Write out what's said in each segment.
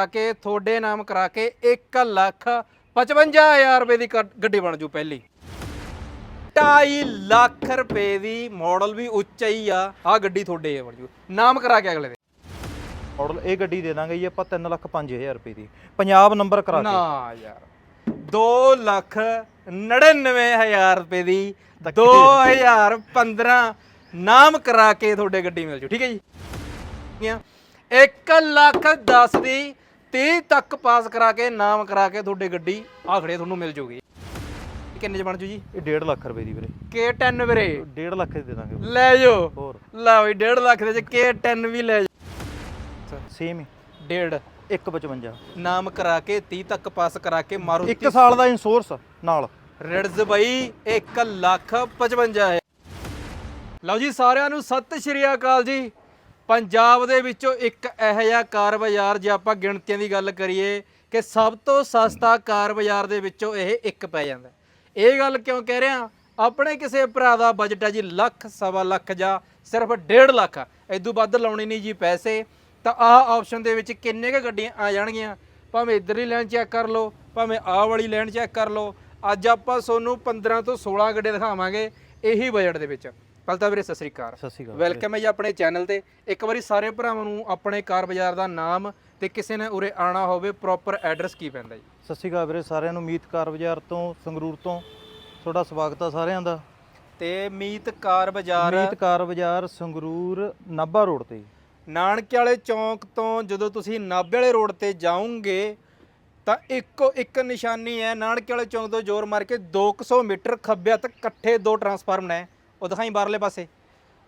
ਕਰਾ ਕੇ ਤੁਹਾਡੇ ਨਾਮ ਕਰਾ ਕੇ 1 ਲੱਖ 55000 ਰੁਪਏ ਦੀ ਕ- ਗੱਡੀ ਬਣ ਜੂ ਪਹਿਲੀ। 2.5 ਲੱਖ ਰੁਪਏ ਦੀ ਮਾਡਲ ਵੀ ਉੱਚਾ ਹੀ ਆ। ਆ ਗੱਡੀ ਤੁਹਾਡੇ ਆ ਬਣ ਜੂ। ਨਾਮ ਕਰਾ ਕੇ ਅਗਲੇ ਦੇ। ਮਾਡਲ ਇਹ ਗੱਡੀ ਦੇ ਦਾਂਗੇ ਜੀ ਆਪਾਂ 3 ਲੱਖ 5000 ਰੁਪਏ ਦੀ। ਪੰਜਾਬ ਨੰਬਰ ਕਰਾ ਨਾ ਕੇ। ਯਾਰ। 2 ਲੱਖ 99000 ਰੁਪਏ ਦੀ 2015 ਨਾਮ ਕਰਾ ਕੇ ਤੁਹਾਡੇ ਗੱਡੀ ਮਿਲ ਜੂ। ਠੀਕ ਹੈ ਜੀ? 1 ਲੱਖ 10 ਦੀ 30 ਤੱਕ ਪਾਸ ਕਰਾ ਕੇ ਨਾਮ ਕਰਾ ਕੇ ਤੁਹਾਡੇ ਗੱਡੀ ਆਖੜੇ ਤੁਹਾਨੂੰ ਮਿਲ ਜੂਗੀ। ਕਿੰਨੇ ਚ ਬਣ ਜੂ ਜੀ ਇਹ 1.5 ਲੱਖ ਰੁਪਏ ਦੀ ਵੀਰੇ। K10 ਵੀਰੇ। 1.5 ਲੱਖ ਦੀ ਦਾਂਗੇ ਲੈ ਜਾਓ। ਹੋਰ। ਲੈ ਬਈ 1.5 ਲੱਖ ਦੇ ਚ K10 ਵੀ ਲੈ ਜਾਓ। ਸੇਮ ਹੀ। 1.5 155 ਨਾਮ ਕਰਾ ਕੇ 30 ਤੱਕ ਪਾਸ ਕਰਾ ਕੇ ਮਾਰੋ 1 ਸਾਲ ਦਾ ਇੰਸ਼ੋਰੈਂਸ ਨਾਲ। ਰਿਡਜ਼ ਬਈ 1 ਲੱਖ 55 ਹੈ ਲਓ ਜੀ ਸਾਰਿਆਂ ਨੂੰ ਸਤਿ ਸ਼੍ਰੀ ਅਕਾਲ ਜੀ। ਪੰਜਾਬ ਦੇ ਵਿੱਚੋਂ ਇੱਕ ਇਹੋ ਜਿਹਾ ਕਾਰ ਬਾਜ਼ਾਰ, ਜੇ ਆਪਾਂ ਗਿਣਤੀਆਂ ਦੀ ਗੱਲ ਕਰੀਏ ਕਿ ਸਭ ਤੋਂ ਸਸਤਾ ਕਾਰ ਬਾਜ਼ਾਰ ਦੇ ਵਿੱਚੋਂ ਇਹ ਇੱਕ ਪੈ ਜਾਂਦਾ ਇਹ ਗੱਲ ਕਿਉਂ ਕਹਿ ਰਿਹਾ? ਆਪਣੇ ਕਿਸੇ ਭਰਾ ਦਾ ਬਜਟ ਹੈ ਜੀ ਲੱਖ, ਸਵਾ ਲੱਖ ਜਾਂ ਸਿਰਫ 1.5 ਲੱਖ। ਆ ਵੱਧ ਲਾਉਣੇ ਨਹੀਂ ਜੀ ਪੈਸੇ। ਤਾਂ ਆਹ ਆਪਸ਼ਨ ਦੇ ਵਿੱਚ ਕਿੰਨੇ ਕੁ ਗੱਡੀਆਂ ਆ ਜਾਣਗੀਆਂ? ਭਾਵੇਂ ਇੱਧਰਲੀ ਲਾਈਨ ਚੈੱਕ ਕਰ ਲਓ, ਭਾਵੇਂ ਆਹ ਵਾਲੀ ਲਾਈਨ ਚੈੱਕ ਕਰ ਲਓ। ਅੱਜ ਆਪਾਂ ਤੁਹਾਨੂੰ 15 ਤੋਂ 16 ਗੱਡੀਆਂ ਦਿਖਾਵਾਂਗੇ ਇਹੀ ਬਜਟ ਦੇ ਵਿੱਚ। ਪਹਿਲਾਂ ਤਾਂ ਵੀਰੇ ਸਤਿ ਸ੍ਰੀ ਅਕਾਲ। ਸਤਿ ਸ਼੍ਰੀ ਅਕਾਲ। ਵੈਲਕਮ ਹੈ ਜੀ ਆਪਣੇ ਚੈਨਲ ਤੇ। ਇੱਕ ਵਾਰੀ ਸਾਰੇ ਭਰਾਵਾਂ ਨੂੰ ਆਪਣੇ ਕਾਰ ਬਾਜ਼ਾਰ ਦਾ ਨਾਮ ਤੇ ਕਿਸੇ ਨੇ ਉਰੇ ਆਣਾ ਹੋਵੇ ਪ੍ਰੋਪਰ ਐਡਰੈਸ ਕੀ ਪੈਂਦਾ ਜੀ? ਸਤਿ ਸ਼੍ਰੀ ਅਕਾਲ ਵੀਰੇ ਸਾਰਿਆਂ ਨੂੰ ਮੀਤ ਕਾਰ ਬਾਜ਼ਾਰ ਤੋਂ ਸੰਗਰੂਰ ਤੋਂ। ਤੁਹਾਡਾ ਸਵਾਗਤ ਆ ਸਾਰਿਆਂ ਦਾ। ਤੇ ਮੀਤ ਕਾਰ ਬਾਜ਼ਾਰ ਮੀਤ ਕਾਰ ਬਾਜ਼ਾਰ ਸੰਗਰੂਰ ਨਾਭਾ ਰੋਡ ਤੇ। ਨਾਨਕੇ ਵਾਲੇ ਚੌਂਕ ਤੋਂ ਜਦੋਂ ਤੁਸੀਂ ਨਾਭੇ ਵਾਲੇ ਰੋਡ ਤੇ ਜਾਓਗੇ ਤਾਂ ਇੱਕੋ ਇੱਕ ਨਿਸ਼ਾਨੀ ਹੈ। ਨਾਨਕੇ ਵਾਲੇ ਚੌਂਕ ਤੋਂ ਜ਼ੋਰ ਮਾਰ ਕੇ 200 ਮੀਟਰ ਖੱਬੇ ਤੱਕ ਇਕੱਠੇ ਦੋ ਟਰਾਂਸਫਾਰਮ ਨੇ। ਉਹ ਦਿਖਾਈ ਬਾਹਰਲੇ ਪਾਸੇ।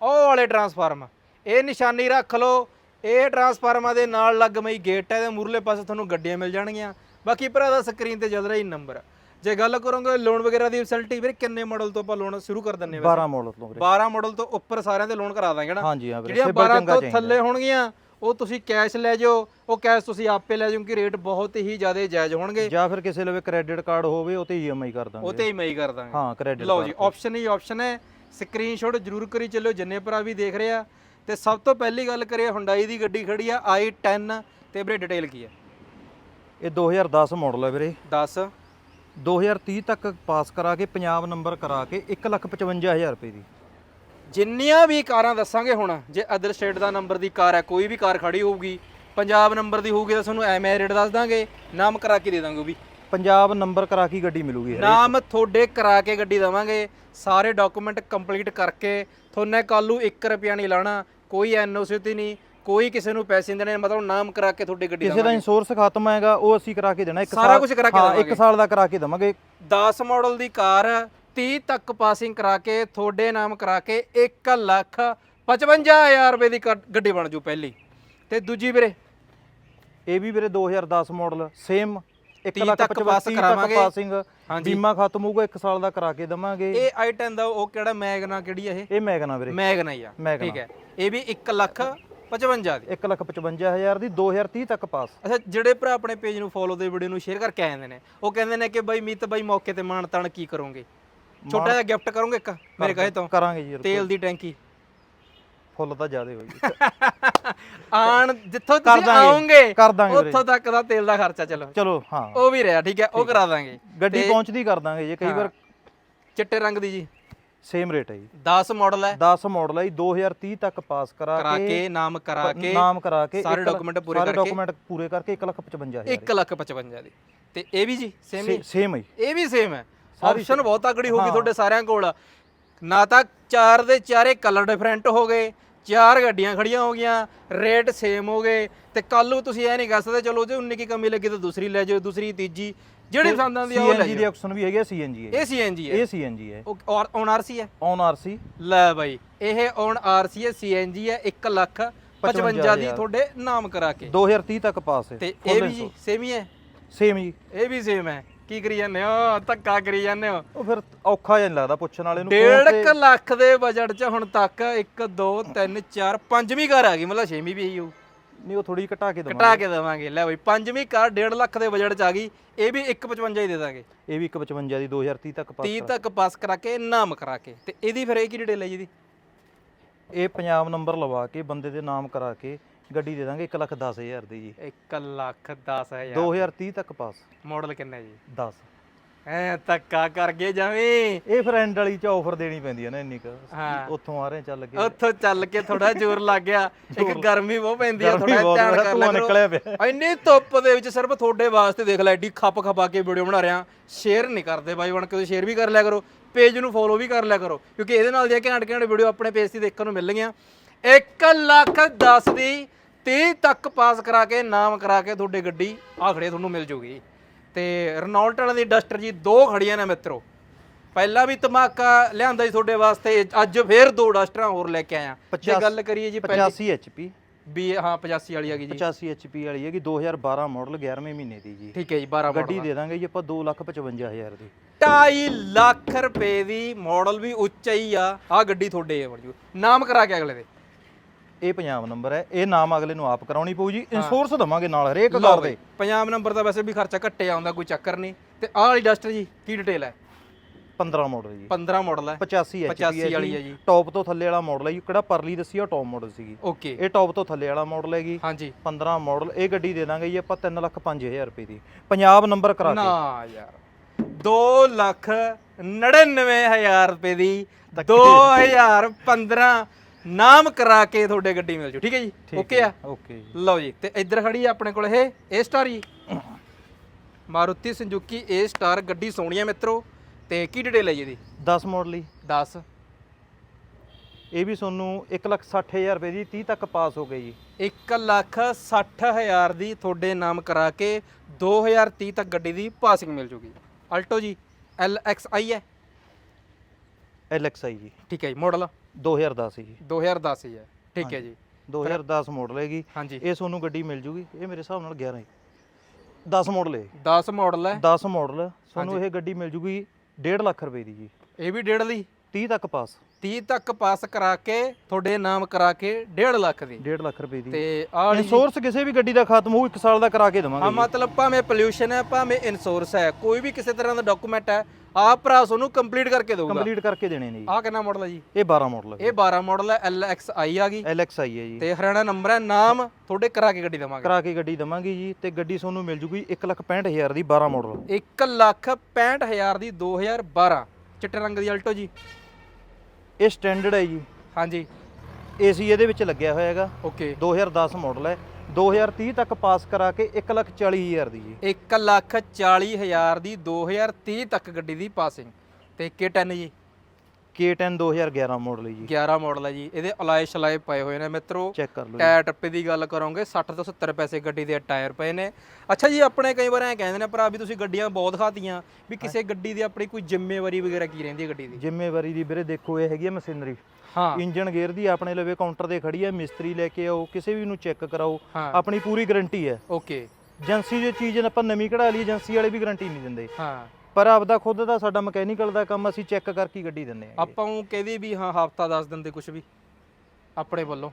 ਉਹ ਵਾਲੇ ਟਰਾਂਸਫਾਰਮ ਇਹ ਨਿਸ਼ਾਨੀ ਰੱਖ ਲਓ। ਇਹ ਟਰਾਂਸਫਾਰਮਾਂ ਦੇ ਨਾਲ ਲੱਗਮਈ ਗੇਟ ਹੈ ਤੇ ਮੂਰਲੇ ਪਾਸੇ ਤੁਹਾਨੂੰ ਗੱਡੀਆਂ ਮਿਲ ਜਾਣਗੀਆਂ। ਬਾਕੀ ਭਰਾ ਦਾ ਸਕਰੀਨ ਤੇ ਚੱਲ ਰਿਹਾ ਹੀ ਨੰਬਰ ਜੇ ਗੱਲ ਕਰੋਗੇ ਲੋਨ ਵਗੈਰਾ ਦੀ ਫੈਸਿਲਿਟੀ ਵੀਰੇ ਕਿੰਨੇ ਮਾਡਲ ਤੋਂ ਆਪਾਂ ਲੋਨ ਸ਼ੁਰੂ ਕਰ ਦਿੰਨੇ 12 ਮਾਡਲ ਤੋਂ ਵੀਰੇ। 12 ਮਾਡਲ ਤੋਂ ਉੱਪਰ ਸਾਰਿਆਂ ਦੇ ਲੋਨ ਕਰਾ ਦਾਂਗੇ ਨਾ। ਹਾਂਜੀ ਹਾਂ ਵੀਰੇ। ਜਿਹੜੀਆਂ ਸਿਬਲ 12 ਚੰਗਾ ਤੋਂ ਥੱਲੇ ਹੋਣਗੀਆਂ ਉਹ ਤੁਸੀਂ ਕੈਸ਼ ਲੈ ਜਾਓ। ਉਹ ਕੈਸ਼ ਤੁਸੀਂ ਆਪੇ ਲੈ ਜਾਓ ਕਿ ਰੇਟ ਬਹੁਤ ਹੀ ਜ਼ਿਆਦਾ ਜਾਇਜ਼ ਹੋਣਗੇ। ਜਾਂ ਫਿਰ ਕਿਸੇ ਲਵੇ ਕ੍ਰੈਡਿਟ ਕਾਰਡ ਹੋਵੇ ਉਹ ਤੇ ਈਐਮਆਈ ਕਰ ਦਾਂਗੇ। ਉਹ ਤੇ ਹੀ ਕਰ ਦਾਂਗੇ। ਹਾਂ ਕ੍ਰੈਡਿਟ ਲਓ ਜੀ ਆਪਸ਼ਨ ਹੀ ਆਪਸ਼ਨ ਹੈ। ਸਕਰੀਨਸ਼ਾਟ ਜ਼ਰੂਰ ਕਰੀ ਚੱਲਿਓ ਜਿੰਨੇ ਭਰਾ ਵੀ ਦੇਖ ਰਹੇ ਆ। ਤੇ ਸਭ ਤੋਂ ਪਹਿਲੀ ਗੱਲ ਕਰੀਏ ਹੁੰਡਾਈ ਦੀ ਗੱਡੀ ਖੜੀ ਆ i10 ਤੇ ਵੀਰੇ ਡਿਟੇਲ ਕੀ ਹੈ ਇਹ 2010 ਮਾਡਲ ਹੈ ਵੀਰੇ। 10 2030 ਤੱਕ ਪਾਸ ਕਰਾ ਕੇ ਪੰਜਾਬ ਨੰਬਰ ਕਰਾ ਕੇ 155000 ਰੁਪਏ ਦੀ। ਜਿੰਨੀਆਂ ਵੀ ਕਾਰਾਂ ਦੱਸਾਂਗੇ ਹੁਣ ਜੇ ਅਦਰ ਸਟੇਟ ਦਾ ਨੰਬਰ ਦੀ ਕਾਰ ਹੈ ਕੋਈ ਵੀ ਕਾਰ ਖੜੀ ਹੋਊਗੀ ਪੰਜਾਬ ਨੰਬਰ ਦੀ ਹੋਊਗੀ ਤਾਂ ਤੁਹਾਨੂੰ ਐਵੇਂ ਰੇਟ ਦੱਸ ਦਾਂਗੇ ਨਾਮ ਕਰਾ ਕੇ ਦੇ ਦਾਂਗੇ ਉਹ ਵੀ। ਪੰਜਾਬ ਨੰਬਰ ਕਰਾ ਕੇ ਗੱਡੀ ਮਿਲੂਗੀ। ਨਾਮ ਤੁਹਾਡੇ ਕਰਾ ਕੇ ਗੱਡੀ ਦਵਾਂਗੇ। ਸਾਰੇ ਡਾਕੂਮੈਂਟ ਕੰਪਲੀਟ ਕਰਕੇ ਤੁਹਾਨੂੰ ਕੱਲੂ 1 ਰੁਪਿਆ ਨਹੀਂ ਲਾਣਾ। ਕੋਈ ਐਨਓਸੀ ਤੇ ਨਹੀਂ ਕੋਈ ਕਿਸੇ ਨੂੰ ਪੈਸੇ ਦੇਣੇ ਮਤਲਬ ਨਾਮ ਕਰਾ ਕੇ ਤੁਹਾਡੀ ਗੱਡੀ ਕਿਸੇ ਦਾ ਇੰਸ਼ੋਰੈਂਸ ਖਤਮ ਹੈਗਾ ਉਹ ਅਸੀਂ ਕਰਾ ਕੇ ਦੇਣਾ। ਇੱਕ ਸਾਰਾ ਕੁਝ ਕਰਾ ਕੇ ਹਾਂ, ਦੇਵਾਂਗੇ। ਇੱਕ ਸਾਲ ਦਾ ਕਰਾ ਕੇ ਦਵਾਂਗੇ। 10 ਮਾਡਲ ਦੀ ਕਾਰ 30 ਤੱਕ ਪਾਸਿੰਗ ਕਰਾ ਕੇ ਤੁਹਾਡੇ ਨਾਮ ਕਰਾ ਕੇ 1 ਲੱਖ 55000 ਰੁਪਏ ਦੀ ਗੱਡੀ ਬਣ ਜੂ ਪਹਿਲੀ। ਤੇ ਦੂਜੀ ਵੀਰੇ? ਇਹ ਵੀ ਵੀਰੇ 2010 ਮਾਡਲ ਸੇਮ 1 ਤੀਹ ਲੱਖ ਤੱਕ 55 ਪਾਸ ਤੱਕ ਕਰਾਵਾਂਗੇ। ਪਾਸਿੰਗ। ਬੀਮਾ ਖਤਮ ਹੋਊਗਾ ਇੱਕ ਸਾਲ ਦਾ ਕਰਾ ਕੇ ਦਵਾਂਗੇ। ਇਹ i10 ਦਾ ਉਹ ਕਿਹੜਾ ਮੈਗਨਾ ਕਿਹੜੀ ਹੈ ਇਹ? ਇਹ ਮੈਗਨਾ ਵੀਰੇ। ਮੈਗਨਾ ਹੀ ਆ। ਠੀਕ ਹੈ। ਇਹ ਵੀ 1 ਲੱਖ 55 ਦੀ। 1 ਲੱਖ 55000 ਦੀ 2030 ਤੱਕ ਪਾਸ ਅੱਛਾ ਜਿਹੜੇ ਭਰਾ ਆਪਣੇ ਪੇਜ ਨੂੰ ਫੋਲੋ ਤੇ ਵੀਡੀਓ ਨੂੰ ਸ਼ੇਅਰ ਕਰਕੇ ਆ ਜਾਂਦੇ ਨੇ ਉਹ ਕਹਿੰਦੇ ਨੇ ਕਿ ਬਾਈ ਮੀਤ ਬਾਈ ਮੌਕੇ ਤੇ ਮਾਣ ਤਾਣ ਕੀ ਕਰੋਗੇ? ਛੋਟਾ ਜਿਹਾ ਗਿਫਟ ਕਰੋਗੇ ਇੱਕ? ਮੇਰੇ ਕਹੇ ਤੋਂ? ਕਰਾਂਗੇ ਜੀ ਤੇਲ ਦੀ ਟੈਂਕੀ। ਫੁੱਲ ਤਾਂ ਜ਼ਿਆਦਾ ਹੋਈ ਆਣ ਜਿੱਥੋਂ ਤੁਸੀਂ ਦਾਂਗੇ, ਆਓਗੇ ਕਰ ਦਾਂਗੇ ਵੀਰੇ। ਉੱਥੋਂ ਤੱਕ ਦਾ ਤੇਲ ਦਾ ਖਰਚਾ ਚਲੋ। ਚਲੋ ਹਾਂ। ਉਹ ਵੀ ਰਿਹਾ ਠੀਕ ਹੈ ਉਹ ਕਰਾ ਦਾਂਗੇ। ਗੱਡੀ ਪਹੁੰਚਦੀ ਕਰ ਦਾਂਗੇ ਜੇ ਕਈ ਵਾਰ ਚਿੱਟੇ ਰੰਗ ਦੀ ਜੀ। ਸੇਮ ਰੇਟ ਹੈ ਜੀ। 10 ਮਾਡਲ ਹੈ। 10 ਮਾਡਲ ਹੈ ਜੀ 2030 ਤੱਕ ਪਾਸ ਕਰਾ ਕਰਾ ਕੇ ਨਾਮ ਕਰਾ ਕੇ ਨਾਮ ਕਰਾ ਕੇ ਸਾਰੇ ਇੱਕ ਲੱਖ- document ਪੂਰੇ ਸਾਰੇ ਕਰਕੇ- ਡਾਕੂਮੈਂਟ ਪੂਰੇ ਕਰਕੇ 1 ਲੱਖ 55000 1 ਲੱਖ 55 ਦੀ। ਤੇ ਇਹ ਵੀ ਜੀ ਸੇਮ ਹੀ? ਸੇਮ ਹੈ ਜੀ। ਇਹ ਵੀ ਸੇਮ ਹੈ। ਸਾਰੀ ਆਪਸ਼ਨ ਬਹੁਤ ਤਕੜੀ ਹਾਂ। ਤੁਹਾਡੇ ਸਾਰਿਆਂ ਕੋਲ। ਨਾ ਤਾਂ ਚਾਰ ਦੇ ਚਾਰੇ ਕਲਰ ਡਿਫਰੈਂਟ ਹੋ ਗਏ। ਚਾਰ ਗੱਡੀਆਂ ਖੜੀਆਂ ਹੋ ਗਈਆਂ ਰੇਟ ਸੇਮ ਹੋ ਗਏ ਤੇ ਕੱਲ ਨੂੰ ਤੁਸੀਂ ਇਹ ਨਹੀਂ ਕਹਿ ਸਕਦੇ ਚਲੋ ਜੇ 19 ਕੀ ਕਮੀ ਲੱਗੀ ਤਾਂ ਦੂਸਰੀ ਲੈ ਜਾਓ ਦੂਸਰੀ ਤੀਜੀ ਜਿਹੜੀ ਪਸੰਦ ਆਉਂਦੀ ਆ ਉਹ ਲੈ CNG ਦੀ ਜਾਓ ਆਪਸ਼ਨ ਵੀ ਹੈਗੀ ਹੈ ਸੀਐਨਜੀ ਹੈ ਇਹ ਸੀਐਨਜੀ ਹੈ। ਇਹ ਸੀਐਨਜੀ ਹੈ। ਉਹ ਔਨ ਆਰਸੀ ਹੈ। ਔਨ ਆਰਸੀ ਲੈ ਬਾਈ ਇਹ ਔਨ ਆਰਸੀ ਹੈ ਸੀਐਨਜੀ ਹੈ 1 ਲੱਖ 55 ਦੀ ਤੁਹਾਡੇ ਨਾਮ ਕਰਾ ਕੇ। 2030 ਤੱਕ ਪਾਸ ਹੈ ਤੇ ਇਹ ਵੀ ਸੇਮ ਹੀ ਹੈ। ਸੇਮ ਜੀ ਇਹ ਵੀ ਸੇਮ ਹੈ। ਕੀ ਕਰੀ ਜਾਂਦੇ ਹੋ? ਧੱਕਾ ਕਰੀ ਜਾਂਦੇ ਹੋ? ਉਹ ਫਿਰ ਔਖਾ ਜਿਹਾ ਨਹੀਂ ਲੱਗਦਾ ਪੁੱਛਣ ਵਾਲੇ ਨੂੰ ਡੇਢ ਕੁ ਲੱਖ ਦੇ ਬਜਟ 'ਚ ਹੁਣ ਤੱਕ 1 2 3 4 ਪੰਜਵੀਂ ਕਾਰ ਆ ਗਈ ਮਤਲਬ ਛੇਵੀਂ ਵੀ ਇਹੀ ਹੋਊ। ਨਹੀਂ ਉਹ ਥੋੜੀ ਘਟਾ ਕੇ ਦਵਾਂਗੇ। ਘਟਾ ਕੇ ਦੇਵਾਂਗੇ ਲੈ ਬਈ ਪੰਜਵੀਂ ਕਾਰ 1.5 ਲੱਖ ਦੇ ਬਜਟ 'ਚ ਆ ਗਈ ਇਹ ਵੀ 155 ਹੀ ਦੇ ਦਾਂਗੇ। ਇਹ ਵੀ 155 ਦੀ 2030 ਤੱਕ ਪਾਸ 30 ਤੱਕ ਪਾਸ ਕਰਾ ਕੇ ਨਾਮ ਕਰਾ ਕੇ। ਤੇ ਇਹਦੀ ਫਿਰ ਇਹ ਕੀ ਡਿਟੇਲ ਹੈ ਜੀ ਦੀ ਇਹ ਪੰਜਾਬ ਨੰਬਰ ਲਵਾ ਕੇ ਬੰਦੇ ਦੇ ਨਾਮ ਕਰਾ ਕੇ ਗੱਡੀ ਦੇ ਦਾਂਗੇ 1 ਲੱਖ 10 ਹਜ਼ਾਰ ਦੀ ਜੀ। 1 ਲੱਖ 10000 2030 ਤੱਕ ਪਾਸ। ਮਾਡਲ ਕਿੰਨਾ ਜੀ? 10 ਐ ਧੱਕਾ ਕਰ ਗਏ ਜਮੀ। ਇਹ ਫਰੈਂਡ ਵਾਲੀ ਚ ਆਫਰ ਦੇਣੀ ਪੈਂਦੀ ਹੈ ਨਾ ਇੰਨੀ ਕੁ। ਉੱਥੋਂ ਆ ਰਹੇ ਚੱਲ ਕੇ। ਉੱਥੋਂ ਚੱਲ ਕੇ ਥੋੜਾ ਜ਼ੋਰ ਲੱਗ ਗਿਆ। ਇੱਕ ਗਰਮੀ ਬਹੁਤ ਪੈਂਦੀ ਆ ਥੋੜਾ ਧਿਆਨ ਕਰ ਲਿਆ ਨਿਕਲਿਆ ਪਿਆ। ਇੰਨੀ ਧੁੱਪ ਦੇ ਵਿੱਚ ਸਿਰਫ ਤੁਹਾਡੇ ਵਾਸਤੇ ਦੇਖ ਲੈ ਐਡੀ ਖੱਪ ਖਪਾ ਕੇ ਵੀਡੀਓ ਬਣਾ ਰਿਆਂ ਸ਼ੇਅਰ ਨਹੀਂ ਕਰਦੇ ਬਾਈ ਬਣ ਕੇ ਤੁਸੀਂ ਸ਼ੇਅਰ ਵੀ ਕਰ ਲਿਆ ਕਰੋ। ਪੇਜ ਨੂੰ ਫੋਲੋ ਵੀ ਕਰ ਲਿਆ ਕਰੋ। ਕਿਉਂਕਿ ਇਹਦੇ ਨਾਲ ਦੀਆਂ ਘੈਂਟ ਘੈਂਟ ਵੀਡੀਓ ਆਪਣੇ ਪੇਜ ਤੇ ਦੇਖਣ ਨੂੰ ਮਿਲਣਗੀਆਂ। 1 ਲੱਖ 10 ਦੀ 30 ਤੱਕ ਪਾਸ ਕਰਾ ਕੇ ਨਾਮ ਕਰਾ ਕੇ ਤੁਹਾਡੀ ਗੱਡੀ ਆਖੜੇ ਤੁਹਾਨੂੰ ਮਿਲ ਜੂਗੀ। ਤੇ ਰਨੌਲਟ ਵਾਲਿਆਂ ਦੀ ਡਸਟਰ ਜੀ ਦੋ ਖੜੀਆਂ ਨੇ ਮਿੱਤਰੋ। ਪਹਿਲਾਂ ਵੀ ਧਮਾਕਾ ਲਿਆਂਦਾ ਜੀ ਤੁਹਾਡੇ ਵਾਸਤੇ ਅੱਜ ਫੇਰ ਦੋ ਡਸਟਰਾਂ ਹੋਰ ਲੈ ਕੇ ਆਇਆ। ਜੇ ਗੱਲ ਕਰੀਏ ਜੀ ਪਹਿਲੀ 85 HP ਵੀ ਹਾਂ 85 ਵਾਲੀ ਆ ਗਈ ਜੀ 85 HP ਵਾਲੀ ਹੈਗੀ 2012 ਮਾਡਲ 11ਵੇਂ ਮਹੀਨੇ ਦੀ ਜੀ। ਠੀਕ ਹੈ ਜੀ 12 ਗੱਡੀ ਦੇ ਦਾਂਗੇ ਜੀ ਆਪਾਂ 255000 ਦੀ। 2.5 ਲੱਖ ਰੁਪਏ ਦੀ ਮਾਡਲ ਵੀ ਉੱਚਾ ਹੀ ਆ। ਆ ਗੱਡੀ ਤੁਹਾਡੇ ਆ ਜੂ ਨਾਮ ਕਰਾ ਕੇ ਅਗਲੇ ਦੇ। ਇਹ ਪੰਜਾਬ ਨੰਬਰ ਹੈ ਇਹ ਨਾਮ ਅਗਲੇ ਨੂੰ ਆਪ ਕਰਾਉਣੀ ਪਊ ਜੀ। ਇੰਸ਼ੋਰੈਂਸ ਦਵਾਂਗੇ ਨਾਲ ਹਰੇਕ ਕਾਰ ਦੇ। ਪੰਜਾਬ ਨੰਬਰ ਦਾ ਵੈਸੇ ਵੀ ਖਰਚਾ ਘੱਟੇ ਆਉਂਦਾ ਕੋਈ ਚੱਕਰ ਨਹੀਂ। ਤੇ ਆਹ ਵਾਲੀ ਡਸਟਰ ਜੀ ਕੀ ਡਿਟੇਲ ਹੈ? 15 ਮਾਡਲ ਜੀ। 15 ਮਾਡਲ ਹੈ। 85 HP 85 ਵਾਲੀ ਹੈ ਜੀ। ਟੌਪ ਤੋਂ ਥੱਲੇ ਵਾਲਾ ਮਾਡਲ ਹੈ ਜੀ। ਕਿਹੜਾ ਪਰਲੀ ਦੱਸੀ ਆ ਟੌਪ ਮਾਡਲ ਸੀਗੀ। ਓਕੇ। ਇਹ ਟੌਪ ਤੋਂ ਥੱਲੇ ਵਾਲਾ ਮਾਡਲ ਹੈਗੀ। ਹਾਂਜੀ। 15 ਮਾਡਲ ਇਹ ਗੱਡੀ ਦੇ ਦਾਂਗੇ ਜੀ ਆਪਾਂ 3 ਲੱਖ 5000 ਰੁਪਏ ਦੀ। ਪੰਜਾਬ ਨੰਬਰ ਕਰਾ ਨਾ ਯਾਰ। 2 ਲੱਖ 99000 ਰੁਪਏ ਦੀ। 2015 ਨਾਮ ਕਰਾ ਕੇ ਤੁਹਾਡੇ ਗੱਡੀ ਮਿਲ ਜੂ ਠੀਕ ਹੈ ਜੀ? ਓਕੇ ਆ? ਓਕੇ ਜੀ। ਲਓ ਜੀ ਤੇ ਇੱਧਰ ਖੜੀ ਆ ਆਪਣੇ ਕੋਲ ਇਹ ਏ ਸਟਾਰ ਜੀ। ਮਾਰੂਤੀ ਸੰਜੂਕੀ ਏ ਸਟਾਰ ਗੱਡੀ ਸੋਹਣੀ ਆ ਮਿੱਤਰੋ ਤੇ ਕੀ ਡਿਟੇਲ ਹੈ ਜੀ ਇਹਦੀ? 10 ਮਾਡਲ ਹੀ 10 ਇਹ ਵੀ ਤੁਹਾਨੂੰ 1 ਲੱਖ 60000 ਰੁਪਏ ਦੀ 30 ਤੱਕ ਪਾਸ ਹੋ ਗਈ ਜੀ। 1 ਲੱਖ 60 ਹਜ਼ਾਰ ਦੀ ਤੁਹਾਡੇ ਨਾਮ ਕਰਾ ਕੇ 2030 ਤੱਕ ਗੱਡੀ ਦੀ ਪਾਸਿੰਗ ਮਿਲ ਜੂਗੀ। ਅਲਟੋ ਜੀ LXI ਹੈ। LXI ਜੀ। ਠੀਕ ਹੈ ਜੀ ਮਾਡਲ 2010 ਜੀ। 2010 ਹੀ ਹੈ। ਠੀਕ ਹੈ ਜੀ। 2010 ਮਾਡਲ ਹੈਗੀ। ਹਾਂਜੀ। ਇਹ ਤੁਹਾਨੂੰ ਗੱਡੀ ਮਿਲ ਜੂਗੀ। ਇਹ ਮੇਰੇ ਹਿਸਾਬ ਨਾਲ 11 ਹੈ। 10 ਮਾਡਲ ਹੈ 10 ਮਾਡਲ ਹੈ। 10 ਮਾਡਲ ਤੁਹਾਨੂੰ ਇਹ ਗੱਡੀ ਮਿਲ ਜੂਗੀ 1.5 ਲੱਖ ਰੁਪਏ ਦੀ ਜੀ। ਇਹ ਵੀ ਡੇਢ ਦੀ 30 ਤੱਕ ਪਾਸ 30 ਤੱਕ ਪਾਸ ਕਰਾ ਕੇ ਤੁਹਾਡੇ ਨਾਮ ਕਰਾ ਕੇ 1.5 ਲੱਖ ਦੀ। 1.5 ਲੱਖ ਰੁਪਏ ਦੀ। ਤੇ ਆਹ ਵਾਲੀ ਕਿਸੇ ਵੀ ਗੱਡੀ ਦਾ ਖਤਮ ਹੋਊ 1 ਸਾਲ ਦਾ ਕਰਾ ਕੇ ਹਾਂ ਦੇਵਾਂਗੇ ਮਤਲਬ ਭਾਵੇਂ ਪੋਲਿਊਸ਼ਨ ਹੈ ਭਾਵੇਂ ਇਨਸ਼ੋਰੈਂਸ ਹੈ ਕੋਈ ਵੀ ਕਿਸੇ ਤਰ੍ਹਾਂ ਦਾ ਡਾਕੂਮੈਂਟ ਹੈ ਆਪ ਭਰਾ ਤੁਹਾਨੂੰ ਕੰਪਲੀਟ ਕਰਕੇ ਦਊਗਾ। ਕੰਪਲੀਟ ਕਰਕੇ ਦੇਣੇ ਨੇ ਜੀ। ਆਹ ਕਿੰਨਾ ਮਾਡਲ ਹੈ ਜੀ? ਇਹ 12 ਮਾਡਲ ਹੈ ਇਹ 12 ਮਾਡਲ ਹੈ LXI ਆ ਗਈ। LXI ਹੈ ਜੀ। ਤੇ ਹਰਿਆਣਾ ਨੰਬਰ ਹੈ ਨਾਮ ਤੁਹਾਡੇ ਕਰਾ ਕੇ ਗੱਡੀ ਦੇਵਾਂਗੇ। ਕਰਾ ਕੇ ਗੱਡੀ ਦਵਾਂਗੇ ਜੀ ਤੇ ਗੱਡੀ ਤੁਹਾਨੂੰ ਮਿਲ ਜੂਗੀ 1 ਲੱਖ 65000 ਦੀ 12 ਮਾਡਲ 1 ਲੱਖ 65000 ਦੀ 2012 ਚਿੱਟੇ ਰੰਗ ਦੀ ਅਲਟੋ ਜੀ। ਇਹ ਸਟੈਂਡਰਡ ਹੈ ਜੀ। ਹਾਂਜੀ। ਏਸੀ ਇਹਦੇ ਵਿੱਚ ਲੱਗਿਆ ਹੋਇਆ ਹੈਗਾ। ਓਕੇ। 2010 ਮਾਡਲ ਹੈ। 2030 ਤੱਕ ਪਾਸ ਕਰਾ ਕੇ 1 ਲੱਖ 40000 ਦੀ ਜੀ। 1 ਲੱਖ 40000 ਦੀ 2030 ਤੱਕ ਗੱਡੀ ਦੀ ਪਾਸਿੰਗ ਤੇ K10 ਜੀ। K10 2011 ਮਾਡਲ ਹੈ ਜੀ। 11 ਮਾਡਲ ਹੈ ਜੀ। ਇਹਦੇ ਅਲਾਏ ਸ਼ਲਾਏ ਪਏ ਹੋਏ ਨੇ ਮਿੱਤਰੋ। ਚੈੱਕ ਕਰ ਲਓ। ਟਾਇਰ ਟੱਪੇ ਦੀ ਗੱਲ ਕਰੋਗੇ 60 ਤੋਂ 70 ਪੈਸੇ ਗੱਡੀ ਦੇ ਟਾਇਰ ਪਏ ਨੇ। ਅੱਛਾ ਜੀ ਆਪਣੇ ਕਈ ਵਾਰ ਐ ਕਹਿੰਦੇ ਨੇ ਭਰਾ ਵੀ ਤੁਸੀਂ ਗੱਡੀਆਂ ਬਹੁਤ ਖਾਤੀਆਂ ਵੀ ਕਿਸੇ ਗੱਡੀ ਦੀ ਆਪਣੀ ਕੋਈ ਜ਼ਿੰਮੇਵਾਰੀ ਵਗੈਰਾ ਕੀ ਰਹਿੰਦੀ ਹੈ ਗੱਡੀ ਦੀ? ਜ਼ਿੰਮੇਵਾਰੀ ਦੀ ਵੀਰੇ ਦੇਖੋ ਇਹ ਹੈਗੀ ਹੈ ਮਸ਼ੀਨਰੀ। ਹਾਂ। ਇੰਜਨ ਗੇਅਰ ਦੀ ਆਪਣੇ ਲਵੇ ਕਾਊਂਟਰ ਤੇ ਖੜੀ ਹੈ ਮਿਸਤਰੀ ਲੈ ਕੇ ਆਓ ਕਿਸੇ ਵੀ ਨੂੰ ਚੈੱਕ ਕਰਾਓ ਆਪਣੀ ਪੂਰੀ ਗਾਰੰਟੀ ਹੈ। ਓਕੇ। ਏਜੰਸੀ ਜੇ ਚੀਜ਼ ਆਪਾਂ ਨਵੀਂ ਕਢਾ ਲਈ ਏਜੰਸੀ ਵਾਲੇ ਵੀ ਗਾਰੰਟੀ ਨਹੀਂ ਦਿੰਦੇ। ਹਾਂ। ਪਰ ਆਪਦਾ ਖੁਦ ਦਾ ਸਾਡਾ ਮਕੈਨੀਕਲ ਦਾ ਕੰਮ ਅਸੀਂ ਚੈੱਕ ਕਰਕੇ ਹੀ ਗੱਡੀ ਦਿੰਦੇ ਹਾਂ ਆਪਾਂ ਨੂੰ ਕਹਦੇ ਵੀ ਹਾਂ ਹਫਤਾ 10 ਦਿਨ ਦੇ ਕੁਝ ਵੀ ਆਪਣੇ ਵੱਲੋਂ।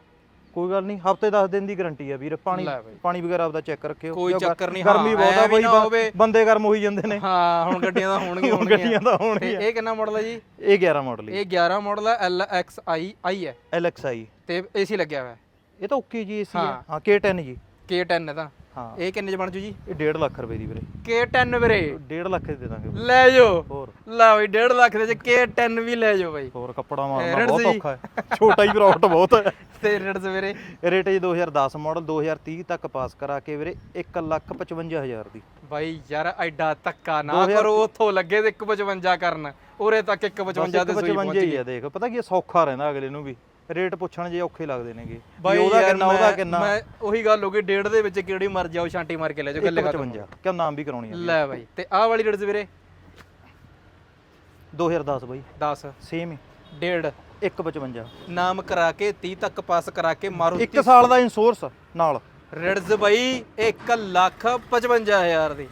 ਕੋਈ ਗੱਲ ਨਹੀਂ ਹਫ਼ਤੇ 10 ਦਿਨ ਦੀ ਗਾਰੰਟੀ ਹੈ ਵੀਰ ਪਾਣੀ ਲੈ ਬਈ। ਪਾਣੀ ਵਗੈਰਾ ਆਪਦਾ ਚੈੱਕ ਰੱਖਿਓ। ਕੋਈ ਚੱਕਰ ਨਹੀਂ, ਹਾਂ, ਗਰਮੀ ਬਹੁਤ ਐਂ ਆ ਵੀ ਬਈ ਨਾ ਬ- ਹੋਵੇ। ਬੰਦੇ ਗਰਮ ਹੋਈ ਜਾਂਦੇ ਨੇ। ਹਾਂ ਹੁਣ ਗੱਡੀਆਂ ਤਾਂ ਹੋਣਗੀਆਂ ਹੁਣ ਗੱਡੀਆਂ ਤਾਂ ਤੇ ਹੋਣਗੀਆਂ। ਇਹ ਕਿੰਨਾ ਮਾਡਲ ਹੈ ਜੀ? ਇਹ 11 ਮਾਡਲ ਹੈ ਇਹ 11 ਮਾਡਲ ਹੈ LXI I ਹੈ। LXI ਤੇ ਏਸੀ ਲੱਗਿਆ ਹੋਇਆ। ਹੈ ਇਹ ਤਾਂ ਓਕੇ ਜੀ ਏਸੀ ਹੈ। ਹਾਂ। ਹਾਂ K10 ਜੀ। K10 ਹੈ ਤਾਂ। ਹਾਂ। ਇਹ ਕਿੰਨੇ ਚ ਬਣ ਜੂ ਜੀ? ਇਹ 1.5 ਲੱਖ ਰੁਪਏ ਦੀ ਵੀਰੇ। K10 ਵੀਰੇ। 1.5 ਲੱਖ ਦੇ ਦੇ ਦਾਂਗੇ। ਲੈ ਜਾਓ। ਹੋਰ। ਲੈ ਬਈ 1.5 ਲੱਖ ਦੇ ਚ K10 ਵੀ ਲੈ ਜਾਓ ਬਈ। ਹੋਰ ਕੱਪੜਾ ਮਾਰਨਾ ਰੇਟ ਬਹੁਤ ਸੀ। ਔਖਾ ਹੈ। ਛੋਟਾ ਹੀ ਪ੍ਰੋਡਕਟ ਬਹੁਤ ਹੈ। ਤੇ ਰੇਟ ਵੀਰੇ। ਰੇਟ ਜੀ 2010 ਮਾਡਲ 2030 ਤੱਕ ਪਾਸ ਕਰਾ ਕੇ ਵੀਰੇ 155000 ਦੀ। ਬਾਈ ਯਾਰ ਐਡਾ ਧੱਕਾ ਨਾ 2000 ਕਰੋ ਉਥੋਂ ਲੱਗੇ ਤੇ 155 ਕਰਨ। ਉਰੇ ਤੱਕ 155 ਦੇ ਸੂਈ ਪਹੁੰਚ 55 ਹੀ ਗਈ। ਆ ਦੇਖ। ਪਤਾ ਕੀ ਸੌਖਾ ਰਹਿੰਦਾ ਅਗਲੇ ਨੂੰ ਵੀ। ਰੇਟ ਪੁੱਛਣ ਜੇ ਔਖੇ ਲੱਗਦੇ ਨੇਗੇ। ਵੀ ਬਾਈ ਉਹਦਾ ਕਿੰਨਾ ਉਹਦਾ ਕਿੰਨਾ? ਮੈਂ ਉਹੀ ਗੱਲ ਹੋ ਗਈ ਡੇਢ ਦੇ ਵਿੱਚ ਕਿਹੜੀ ਮਰ ਜਾਓ ਛਾਂਟੀ ਮਾਰ ਕੇ ਲੈ ਜਾਓ ਗੱਲੇ ਖਤਮ 55 ਕਿਉਂ ਨਾਮ ਵੀ ਕਰਾਉਣੀ ਆ ਲੈ ਬਾਈ ਤੇ ਆਹ ਵਾਲੀ ਰੇਟ ਵੀਰੇ 2010 ਬਾਈ। 10 ਸੇਮ ਹੀ। ਡੇਢ। 155 ਨਾਮ ਕਰਾ ਕੇ 30 ਤੱਕ ਪਾਸ ਕਰਾ ਕੇ ਮਾਰੋ ਇੱਕ ਸਾਲ ਦਾ ਇੰਸ਼ੋਰੈਂਸ ਨਾਲ। ਰਿਡਜ਼ ਬਾਈ 1 ਲੱਖ 55000 ਦੀ।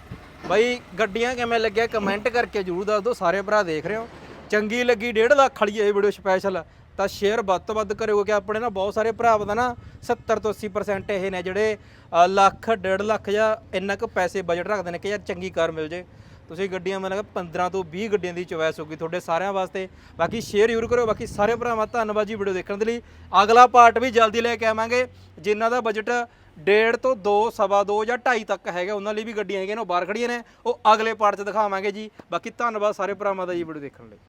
ਬਾਈ ਗੱਡੀਆਂ ਕਿਵੇਂ ਲੱਗਿਆ? ਕਮੈਂਟ ਕਰਕੇ ਜਰੂਰ ਦੱਸ ਦਿਓ ਸਾਰੇ ਭਰਾ ਦੇਖ ਰਹੇ ਹੋ। ਚੰਗੀ ਲੱਗੀ 1.5 ਲੱਖ ਵਾਲੀ ਇਹ ਵੀਡੀਓ ਸਪੈਸ਼ਲ ਤਾਂ ਸ਼ੇਅਰ ਵੱਧ ਤੋਂ ਵੱਧ ਕਰਿਓ ਕਿ ਆਪਣੇ ਨਾ ਬਹੁਤ ਸਾਰੇ ਭਰਾ ਦਾ ਨਾ 70 ਤੋਂ 80% ਇਹ ਨੇ ਜਿਹੜੇ ਅ, ਲੱਖ ਡੇਢ ਲੱਖ ਜਾਂ ਇੰਨਾ ਕੁ ਪੈਸੇ ਬਜਟ ਰੱਖਦੇ ਨੇ ਕਿ ਯਾਰ ਚੰਗੀ ਕਾਰ ਮਿਲ ਜੇ। ਤੁਸੀਂ ਗੱਡੀਆਂ ਮੈਨੂੰ ਲੱਗਾ 15 ਤੋਂ 20 ਗੱਡੀਆਂ ਦੀ ਚੋਇਸ ਹੋਊਗੀ ਤੁਹਾਡੇ ਸਾਰਿਆਂ ਵਾਸਤੇ। ਬਾਕੀ ਸ਼ੇਅਰ ਜ਼ਰੂਰ ਕਰਿਓ ਬਾਕੀ ਸਾਰੇ ਭਰਾਵਾਂ ਧੰਨਵਾਦ ਜੀ ਵੀਡੀਓ ਦੇਖਣ ਦੇ ਲਈ। ਅਗਲਾ ਪਾਰਟ ਵੀ ਜਲਦੀ ਲੈ ਕੇ ਆਵਾਂਗੇ ਜਿਨ੍ਹਾਂ ਦਾ ਬਜਟ ਡੇਢ ਤੋਂ 2 ਸਵਾ 2 ਜਾਂ 2.5 ਤੱਕ ਹੈਗਾ ਉਹਨਾਂ ਲਈ ਵੀ ਗੱਡੀਆਂ ਹੈਗੀਆਂ ਨੇ ਉਹ ਬਾਹਰ ਖੜੀਆਂ ਨੇ। ਉਹ ਅਗਲੇ ਪਾਰਟ 'ਚ ਦਿਖਾਵਾਂਗੇ ਜੀ। ਬਾਕੀ ਧੰਨਵਾਦ ਸਾਰੇ ਭਰਾਵਾਂ ਦਾ ਜੀ ਵੀਡੀਓ ਦੇਖਣ ਲਈ।